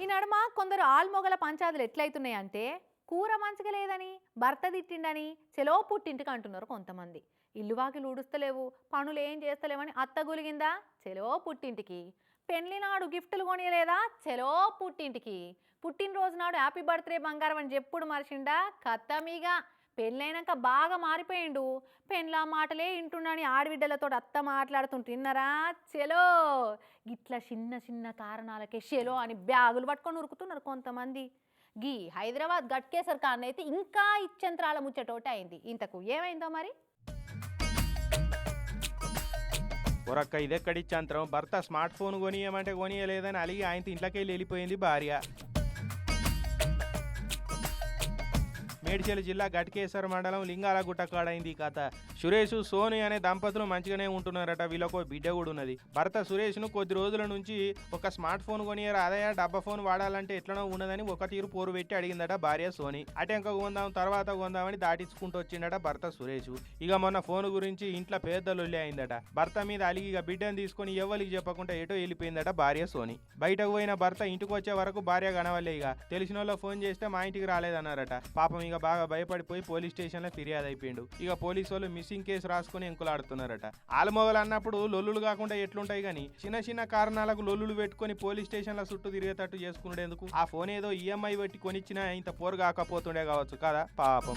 ఈ నడుమ కొందరు ఆల్మొగల పంచాదులు ఎట్లయితున్నాయంటే కూర మంచిగా లేదని భర్త తిట్టిండని చెలో పుట్టింటికి అంటున్నారు కొంతమంది. ఇల్లు వాకిలు ఊడుస్తలేవు పనులు ఏం చేస్తలేవని అత్త గులిగిందా? చెలో పుట్టింటికి. పెళ్ళినాడు గిఫ్ట్లు కొనియలేదా? చెలో పుట్టింటికి. పుట్టినరోజు నాడు హ్యాపీ బర్త్డే బంగారం అని చెప్పుడు మరిచిండా? కత్తమీగా. పెళ్ళైనాక బాగా మారిపోయిండు. పెళ్ళ మాటలే ఇంటున్నాని ఆడబిడ్డలతో అత్త మాట్లాడుతుంటున్నారా చెలో. ఇట్లా చిన్న చిన్న కారణాలకే చెలో అని బ్యాగులు పట్టుకొని ఉరుకుతున్నారు కొంతమంది. గీ హైదరాబాద్ గట్కేసర్ కాన్ అయితే ఇంకా ఇచ్చంత్రాల ముచ్చటోట అయింది. ఇంతకు ఏమైందో మరి? ఒరక్క ఇదెక్కడిచ్చంతరం? భర్త స్మార్ట్ ఫోన్ కొనియమంటే కొనియలేదని అలిగి ఆయన ఇంట్లోకి వెళ్ళి వెళ్ళిపోయింది భార్య. మేడ్చల్ జిల్లా గట్కేశ్వర మండలం లింగాలగుట్ట కాడైంది కథ. సురేష్ సోని అనే దంపతులు మంచిగానే ఉంటున్నారట. వీళ్ళకు బిడ్డ కూడా ఉన్నది. భర్త సురేష్ను కొద్ది రోజుల నుంచి ఒక స్మార్ట్ ఫోన్ కొనియరా అదయ డబ్బా ఫోన్ వాడాలంటే ఎట్లనో ఉన్నదని ఒక తీరు పోరు పెట్టి అడిగిందట భార్య సోని. అటెంక కొందాం తర్వాత కొందామని దాటించుకుంటూ వచ్చిండట భర్త సురేష్. ఇక మొన్న ఫోన్ గురించి ఇంట్లో పెద్ద అయిందట. భర్త మీద అలిగి ఇక బిడ్డను తీసుకొని ఎవరికి చెప్పకుండా ఎటో వెళ్ళిపోయిందట భార్య సోని. బయటకు పోయిన భర్త ఇంటికి వచ్చే వరకు భార్య కనవలే ఇక. తెలిసిన వాళ్ళు ఫోన్ చేస్తే మా ఇంటికి రాలేదన్నారట. పాపం ఇక బాగా భయపడిపోయి పోలీస్ స్టేషన్లో ఫిర్యాదు అయిపోయిండు. ఇక పోలీసు వాళ్ళు మిస్సింగ్ కేసు రాసుకొని ఎంకులాడుతున్నారట. ఆలమొగలు అన్నప్పుడు లొల్లులు కాకుండా ఎట్లుంటాయి కానీ చిన్న చిన్న కారణాలకు లొల్లులు పెట్టుకొని పోలీస్ స్టేషన్ల చుట్టూ తిరిగేటట్టు చేసుకునేందుకు ఆ ఫోన్ ఏదో ఈఎంఐ పెట్టి కొనిచ్చినా ఇంత పోరు కాకపోతుండే కావచ్చు కదా? పాపం.